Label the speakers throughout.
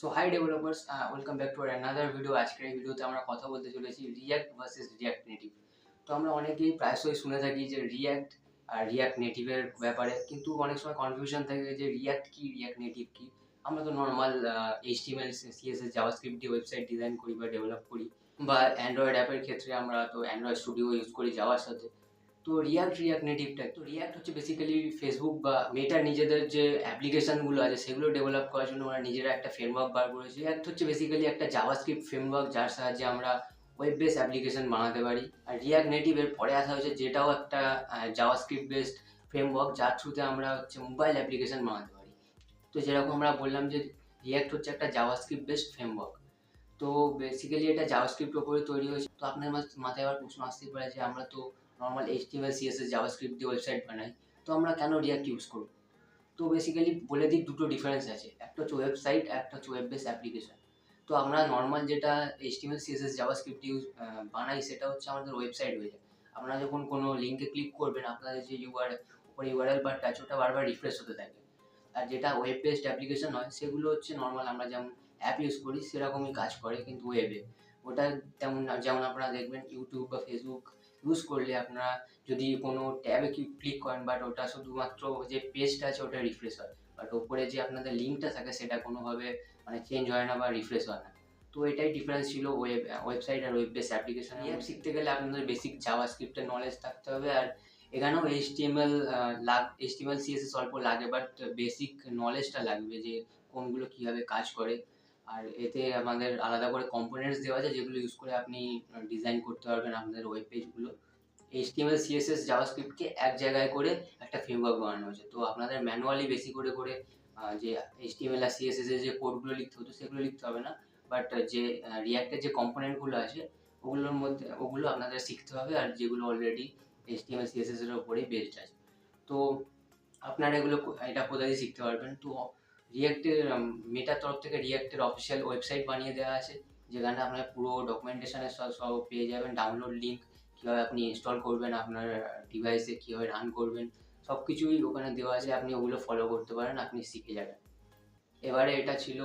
Speaker 1: So hi developers welcome back to another video আজকের এই ভিডিওতে আমরা কথা বলতে চলেছি রিয়াক্ট ভার্সেস রিয়াক্ট নেটিভ তো আমরা অনেকেই প্রায়শই শুনে থাকি যে রিয়াক্ট আর রিয়াক্ট নেটিভের ব্যাপারে, কিন্তু অনেক সময় কনফিউশন থাকে যে রিয়াক্ট কি রিয়াক্ট নেটিভ কি। আমরা তো নর্মাল এইচটিএমএল সিএসএস জাভাস্ক্রিপ্ট দিয়ে ওয়েবসাইট ডিজাইন করি বা ডেভেলপ করি। বা অ্যান্ড্রয়েড অ্যাপের ক্ষেত্রে আমরা তো অ্যান্ড্রয়েড স্টুডিও ইউজ করি যাওয়ার সাথে। তো রিয়াক্ট রিয়াক্ট নেটিভটা তো রিয়াক্ট হচ্ছে বেসিক্যালি ফেসবুক বা মেটার নিজেদের যে অ্যাপ্লিকেশনগুলো আছে, সেগুলো ডেভেলপ করার জন্য ওরা নিজেরা একটা ফ্রেমওয়ার্ক বার করেছে। রিয়াক্ট হচ্ছে বেসিক্যালি একটা জাভাস্ক্রিপ্ট ফ্রেমওয়ার্ক যার সাহায্যে আমরা ওয়েব বেস অ্যাপ্লিকেশন বানাতে পারি। আর রিয়াক্ট নেটিভের পরে আসা হয়েছে যেটাও একটা জাভাস্ক্রিপ্ট বেসড ফ্রেমওয়ার্ক যার থ্রুতে আমরা হচ্ছে মোবাইল অ্যাপ্লিকেশন বানাতে পারি। তো যেরকম আমরা বললাম যে রিয়াক্ট হচ্ছে একটা জাভাস্ক্রিপ্ট বেসড ফ্রেমওয়ার্ক তো বেসিক্যালি এটা জাভাস্ক্রিপ্ট ওপরে তৈরি হয়েছে। তো আপনার মাথায় আবার প্রশ্ন আসতেই পারে যে আমরা তো নর্মাল এইচটিএমএল সিএসএস জাভাস্ক্রিপ্ট দিয়ে ওয়েবসাইট বানাই, তো আমরা কেন রিয়াক্ট ইউজ করব? তো বেসিক্যালি বলে দিই দুটো ডিফারেন্স আছে, একটা হচ্ছে ওয়েবসাইট একটা হচ্ছে ওয়েব বেস অ্যাপ্লিকেশন তো আমরা নর্মাল যেটা এইচটিএমএল সিএসএস জাভাস্ক্রিপ্ট ইউজ বানাই, সেটা হচ্ছে আমাদের ওয়েবসাইট হয়ে যায়। আপনারা যখন কোনো লিঙ্কে ক্লিক করবেন, আপনাদের যে ইউআর উপরে ইউআরএল বারটা আছে, ওটা বারবার রিফ্রেশ হতে থাকে। আর যেটা ওয়েব বেসড অ্যাপ্লিকেশন হয়, সেগুলো হচ্ছে নর্মাল আমরা যেমন অ্যাপ ইউজ করি, সেরকমই কাজ করে কিন্তু ওয়েবে ওটা তেমন যেমন আপনারা দেখবেন ইউটিউব বা ফেসবুক ইউজ করলে আপনারা যদি কোনো ট্যাবে ক্লিক করেন বাট ওটা শুধুমাত্র যে পেজটা আছে ওটা রিফ্রেশ হয়। বাট ওপরে যে আপনাদের লিঙ্কটা থাকে সেটা কোনোভাবে মানে চেঞ্জ হয় না বা রিফ্রেশ হয় না। তো এটাই ডিফারেন্স ছিল ওয়েব ওয়েবসাইট আর ওয়েব বেস অ্যাপ্লিকেশন অ্যাপ শিখতে গেলে আপনাদের বেসিক জাভা স্ক্রিপ্টের নলেজ থাকতে হবে আর এখানেও এইচটিএমএল লাগ এইচটিএমএল সিএসএস অল্প লাগে বাট বেসিক নলেজটা লাগবে যে কোনগুলো কীভাবে কাজ করে। আর এতে আমাদের আলাদা করে কম্পোনেন্টস দেওয়া আছে যেগুলো ইউজ করে আপনি ডিজাইন করতে পারবেন আপনাদের ওয়েব পেজগুলো এইচটিএমএল সিএসএস জাভাস্ক্রিপ্টকে এক জায়গায় করে একটা ফ্রেমওয়ার্ক বানানো হয়েছে। তো আপনাদের ম্যানুয়ালি বেশি করে করে যে এইচটিএমএল আর সিএসএস এর যে কোডগুলো লিখতে হতো সেগুলো লিখতে হবে না। বাট যে রিয়াক্টের যে কম্পোনেন্টগুলো আছে, ওগুলোর মধ্যে, ওগুলো আপনাদের শিখতে হবে আর যেগুলো অলরেডি এইচটিএমএল সিএসএস এর উপরেই বেসড আছে। তো আপনারা এগুলো এটা কোথায় শিখতে পারবেন? তো রিয়াক্টের মেটার তরফ থেকে রিয়াক্টের অফিসিয়াল ওয়েবসাইট বানিয়ে দেওয়া আছে যেখানে আপনার পুরো ডকুমেন্টেশনের সব সব পেয়ে যাবেন। ডাউনলোড লিঙ্ক কীভাবে আপনি ইনস্টল করবেন, আপনার ডিভাইসে কীভাবে রান করবেন সব কিছুই ওখানে দেওয়া আছে। আপনি ওগুলো ফলো করতে পারেন, আপনি শিখে যাবেন। এবারে এটা ছিল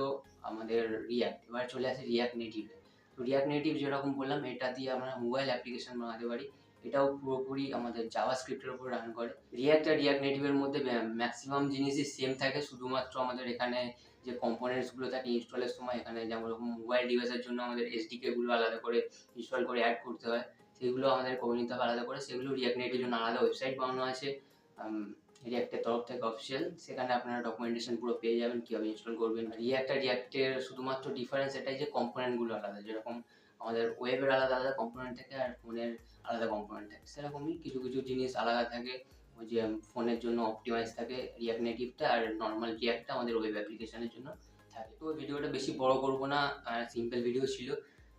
Speaker 1: আমাদের রিয়াক্ট এবার চলে আসে রিয়াক্ট নেটিভে তো রিয়াক্ট নেটিভ যেরকম বললাম, এটা দিয়ে আমরা মোবাইল অ্যাপ্লিকেশন বানাতে পারি। এটাও পুরোপুরি আমাদের জাভা স্ক্রিপ্টের উপর রান করে। রিয়াক্ট আর রিয়াক্ট নেটিভের মধ্যে ম্যাক্সিমাম জিনিসই সেম থাকে, শুধুমাত্র আমাদের এখানে যে কম্পোনেন্টসগুলো থাকে ইনস্টলের সময় এখানে যেমন মোবাইল ডিভাইসের জন্য আমাদের এসডিকেগুলো আলাদা করে ইনস্টল করে অ্যাড করতে হয়। সেগুলো আমাদের করে নিতে হবে আলাদা করে, সেগুলো রিয়াক্ট নেটের জন্য আলাদা ওয়েবসাইট বানানো আছে। রিয়াক্টের তরফ থেকে অফিসিয়াল সেখানে আপনারা ডকুমেন্টেশন পুরো পেয়ে যাবেন, কীভাবে ইনস্টল করবেন। রিয়াক্ট আর রিয়াক্টের শুধুমাত্র ডিফারেন্স এটাই যে কম্পোনেন্টগুলো আলাদা, যেরকম আমাদের ওয়েবের আলাদা আলাদা কম্পোনেন্ট থাকে আর ফোনের আলাদা কম্পোনেন্ট থাকে। সেরকমই কিছু কিছু জিনিস আলাদা থাকে। ওই যে ফোনের জন্য অপটিমাইজ থাকে রিয়াক্ট নেটিভটা আর নর্মাল রিয়াক্টটা আমাদের ওয়েব অ্যাপ্লিকেশনের জন্য থাকে। তো ভিডিওটা বেশি বড় করব না সিম্পল ভিডিও ছিল।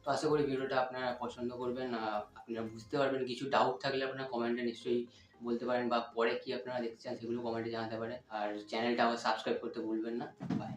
Speaker 1: তো আশা করি ভিডিওটা আপনারা পছন্দ করবেন। আপনারা বুঝতে পারবেন, কিছু ডাউট থাকলে আপনারা কমেন্টে নিশ্চয়ই বলতে পারেন বা পরে কি আপনারা দেখতে চান সেগুলো কমেন্টে জানাতে পারেন। আর চ্যানেলটা আবার সাবস্ক্রাইব করতে ভুলবেন না। বাই